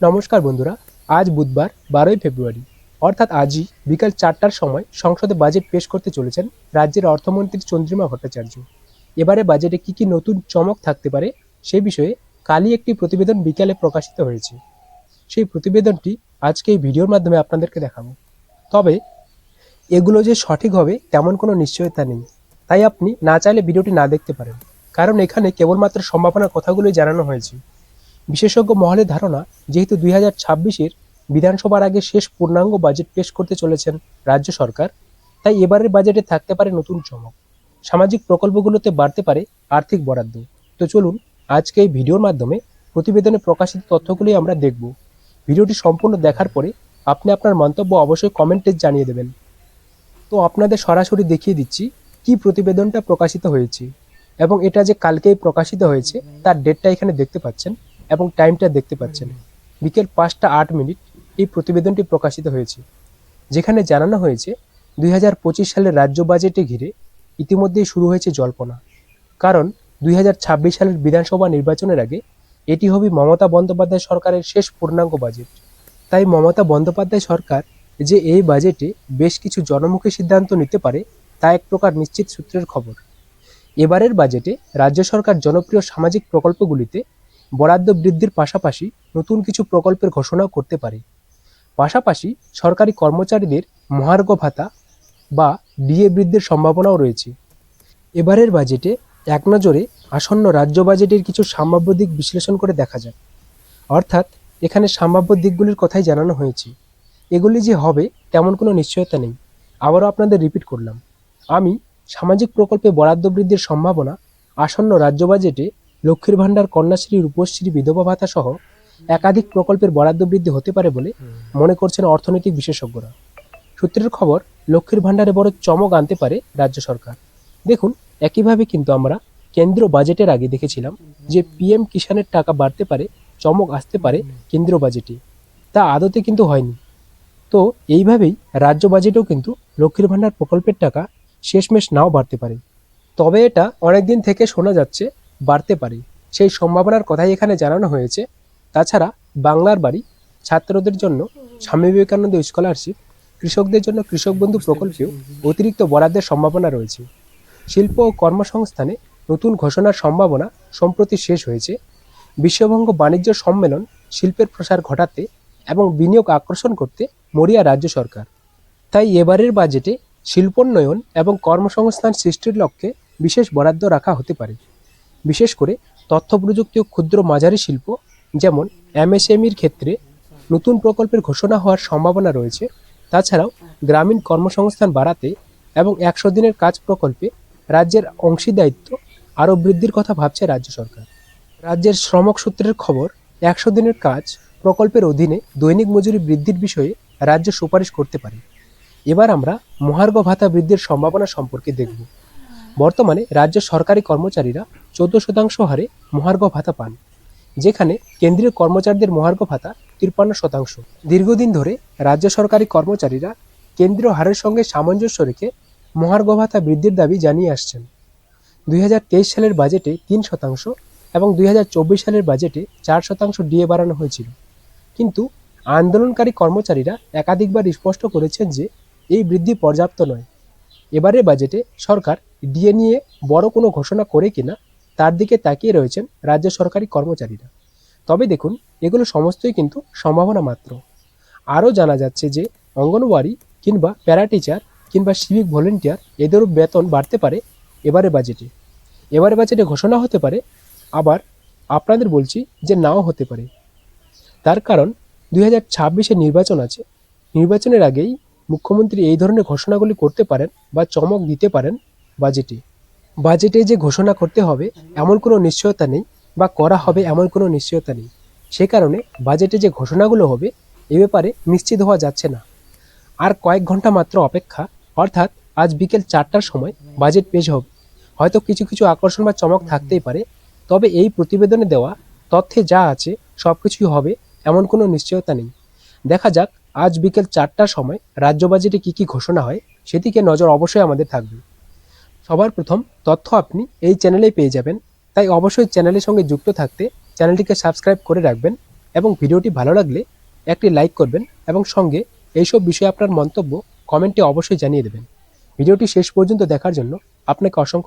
নমস্কার বন্ধুরা, আজ বুধবার বারোই ফেব্রুয়ারি। অর্থাৎ আজই বিকাল চারটার সময় সংসদে বাজেট পেশ করতে চলেছেন রাজ্যের অর্থমন্ত্রী চন্দ্রিমা ভট্টাচার্য। এবারে বাজেটে কি কি নতুন চমক থাকতে পারে সে বিষয়ে কালই একটি প্রতিবেদন বিকালে প্রকাশিত হয়েছে। সেই প্রতিবেদনটি আজকে এই ভিডিওর মাধ্যমে আপনাদেরকে দেখাবো। তবে এগুলো যে সঠিক হবে তেমন কোনো নিশ্চয়তা নেই। তাই আপনি না চাইলে ভিডিওটি না দেখতে পারেন। কারণ এখানে কেবলমাত্র সম্ভাবনার কথাগুলোই জানানো হয়েছে। বিশেষজ্ঞ মহলের ধারণা, যেহেতু দুই হাজার ছাব্বিশের বিধানসভার আগে শেষ পূর্ণাঙ্গ বাজেট পেশ করতে চলেছেন রাজ্য সরকার, তাই এবারের বাজেটে থাকতে পারে নতুন চমক। সামাজিক প্রকল্পগুলোতে বাড়তে পারে আর্থিক বরাদ্দ। তো চলুন, আজকে এই ভিডিওর মাধ্যমে প্রতিবেদনে প্রকাশিত তথ্যগুলি আমরা দেখব। ভিডিওটি সম্পূর্ণ দেখার পরে আপনি আপনার মন্তব্য অবশ্যই কমেন্টে জানিয়ে দেবেন। তো আপনাদের সরাসরি দেখিয়ে দিচ্ছি কি প্রতিবেদনটা প্রকাশিত হয়েছে এবং এটা যে কালকেই প্রকাশিত হয়েছে, তার ডেটটা এখানে দেখতে পাচ্ছেন। এবং টাইমটা দেখতে পাচ্ছেন। বিকেল পাঁচটা আট মিনিট এই প্রতিবেদনটি প্রকাশিত হয়েছে, যেখানে জানানো হয়েছে, দুই হাজার পঁচিশ সালের রাজ্য বাজেটে ঘিরে ইতিমধ্যেই শুরু হয়েছে জল্পনা। কারণ, দুই হাজার ছাব্বিশ সালের বিধানসভা নির্বাচনের আগে এটি হবে মমতা বন্দ্যোপাধ্যায় সরকারের শেষ পূর্ণাঙ্গ বাজেট তাই মমতা বন্দ্যোপাধ্যায় সরকার যে এই বাজেটে বেশ কিছু জনমুখী সিদ্ধান্ত নিতে পারে, তা এক প্রকার নিশ্চিত সূত্রের খবর। এবারের বাজেটে রাজ্য সরকার জনপ্রিয় সামাজিক প্রকল্পগুলিতে বরাদ্দ বৃদ্ধির পাশাপাশি নতুন কিছু প্রকল্পের ঘোষণাও করতে পারে। পাশাপাশি সরকারি কর্মচারীদের মহার্ঘ ভাতা বা ডিএ বৃদ্ধির সম্ভাবনাও রয়েছে। এবারের বাজেটে এক নজরে আসন্ন রাজ্য বাজেটের কিছু সম্ভাব্য দিক বিশ্লেষণ করে দেখা যাক। অর্থাৎ এখানে সম্ভাব্য দিকগুলির কথাই জানানো হয়েছে। এগুলি যে হবে তেমন কোনো নিশ্চয়তা নেই। আবারও আপনাদের রিপিট করলাম। আমি সামাজিক প্রকল্পে বরাদ্দ বৃদ্ধির সম্ভাবনা আসন্ন রাজ্য বাজেটে লক্ষ্মীর ভাণ্ডার, কন্যাশ্রী, রূপশ্রী, বিধবা ভাতা সহ একাধিক প্রকল্পের বরাদ্দ বৃদ্ধি হতে পারে বলে মনে করছেন অর্থনৈতিক বিশেষজ্ঞরা। সূত্রের খবর, লক্ষ্মীর ভাণ্ডারে বড় চমক আনতে পারে রাজ্য সরকার। দেখুন, একইভাবে কিন্তু আমরা কেন্দ্রীয় বাজেটের আগে দেখেছিলাম যে পিএম কিষাণের টাকা বাড়তে পারে, চমক আসতে পারে কেন্দ্রীয় বাজেটে। তা আদতে কিন্তু হয়নি। তো এইভাবেই রাজ্য বাজেটেও কিন্তু লক্ষ্মীর ভাণ্ডার প্রকল্পের টাকা শেষমেশ নাও বাড়তে পারে। তবে এটা অনেকদিন থেকে শোনা যাচ্ছে বাড়তে পারে। সেই সম্ভাবনার কথাই এখানে জানানো হয়েছে। তাছাড়া বাংলার বাড়ি ছাত্রদের জন্য স্বামী বিবেকানন্দ স্কলারশিপ কৃষকদের জন্য কৃষক বন্ধু প্রকল্পেও অতিরিক্ত বরাদ্দের সম্ভাবনা রয়েছে। শিল্প ও কর্মসংস্থানে নতুন ঘোষণার সম্ভাবনা সম্প্রতি শেষ হয়েছে। বিশ্ববঙ্গ বাণিজ্য সম্মেলন শিল্পের প্রসার ঘটাতে এবং বিনিয়োগ আকর্ষণ করতে মরিয়া রাজ্য সরকার। তাই এবারের বাজেটে শিল্পোন্নয়ন এবং কর্মসংস্থান সৃষ্টির লক্ষ্যে বিশেষ বরাদ্দ রাখা হতে পারে। বিশেষ করে তথ্য প্রযুক্তি ও ক্ষুদ্র মাঝারি শিল্প, যেমন এমএসএমইর ক্ষেত্রে নতুন প্রকল্পের ঘোষণা হওয়ার সম্ভাবনা রয়েছে। তাছাড়াও গ্রামীণ কর্মসংস্থান বাড়াতে এবং একশো দিনের কাজ প্রকল্পে রাজ্যের অংশীদায়িত্ব আরও বৃদ্ধির কথা ভাবছে রাজ্য সরকার। রাজ্যের শ্রমক সূত্রের খবর, একশো দিনের কাজ প্রকল্পের অধীনে দৈনিক মজুরি বৃদ্ধির বিষয়ে রাজ্য সুপারিশ করতে পারে। এবার আমরা মহার্ঘ ভাতা বৃদ্ধির সম্ভাবনা সম্পর্কে দেখব। বর্তমানে রাজ্য সরকারি কর্মচারীরা চোদ্দ শতাংশ হারে মহার্ঘ ভাতা পান, যেখানে কেন্দ্রীয় কর্মচারীদের মহার্ঘ ভাতা তিপ্পান্ন শতাংশ। দীর্ঘদিন ধরে রাজ্য সরকারি কর্মচারীরা কেন্দ্রীয় হারের সঙ্গে সামঞ্জস্য রেখে মহার্ঘ ভাতা বৃদ্ধির দাবি জানিয়ে আসছেন। দুই হাজার তেইশ সালের বাজেটে তিন শতাংশ এবং দুই হাজার চব্বিশ সালের বাজেটে চার শতাংশ ডিএ বাড়ানো হয়েছিল। কিন্তু আন্দোলনকারী কর্মচারীরা একাধিকবার স্পষ্ট করেছেন যে এই বৃদ্ধি পর্যাপ্ত নয়। এবারের বাজেটে সরকার ডিএ নিয়ে বড় কোনো ঘোষণা করে কিনা, তার দিকে তাকিয়ে রয়েছেন রাজ্য সরকারি কর্মচারীরা। তবে দেখুন, এগুলো সমস্তই কিন্তু সম্ভাবনা মাত্র। আরও জানা যাচ্ছে যে, অঙ্গনওয়াড়ি কিংবা প্যারা টিচার কিংবা সিভিক ভলেন্টিয়ার এদেরও বেতন বাড়তে পারে এবারে বাজেটে। এবারে বাজেটে ঘোষণা হতে পারে, আবার আপনাদের বলছি যে নাও হতে পারে। তার কারণ দুই হাজার নির্বাচন আছে। নির্বাচনের আগেই মুখ্যমন্ত্রী এই ধরনের ঘোষণাগুলি করতে পারেন বা চমক দিতে পারেন বাজেটে। বাজেটে যে ঘোষণা করতে হবে, এমন কোনো নিশ্চয়তা নেই বা করা হবে এমন কোনো নিশ্চয়তা নেই। সে কারণে বাজেটে যে ঘোষণাগুলো হবে, এ ব্যাপারে নিশ্চিত হওয়া যাচ্ছে না। আর কয়েক ঘণ্টা মাত্র অপেক্ষা, অর্থাৎ আজ বিকেল চারটার সময় বাজেট পেশ হবে। হয়তো কিছু কিছু আকর্ষণ বা চমক থাকতেই পারে, তবে এই প্রতিবেদনে দেওয়া তথ্যে যা আছে সব কিছুই হবে, এমন কোনো নিশ্চয়তা নেই। দেখা যাক আজ বিকেল চারটার সময় রাজ্য বাজেটে কী কী ঘোষণা হয় সেদিকে নজর অবশ্যই আমাদের থাকবে। সবার প্রথম তথ্য আপনি এই চ্যানেলেই পেয়ে যাবেন। তাই অবশ্যই চ্যানেলের সঙ্গে যুক্ত থাকতে চ্যানেলটিকে সাবস্ক্রাইব করে রাখবেন এবং ভিডিওটি ভালো লাগলে একটি লাইক করবেন এবং সঙ্গে এইসব বিষয়ে আপনার মন্তব্য কমেন্টে অবশ্যই জানিয়ে দেবেন। ভিডিওটি শেষ পর্যন্ত দেখার জন্য আপনাকে অসংখ্য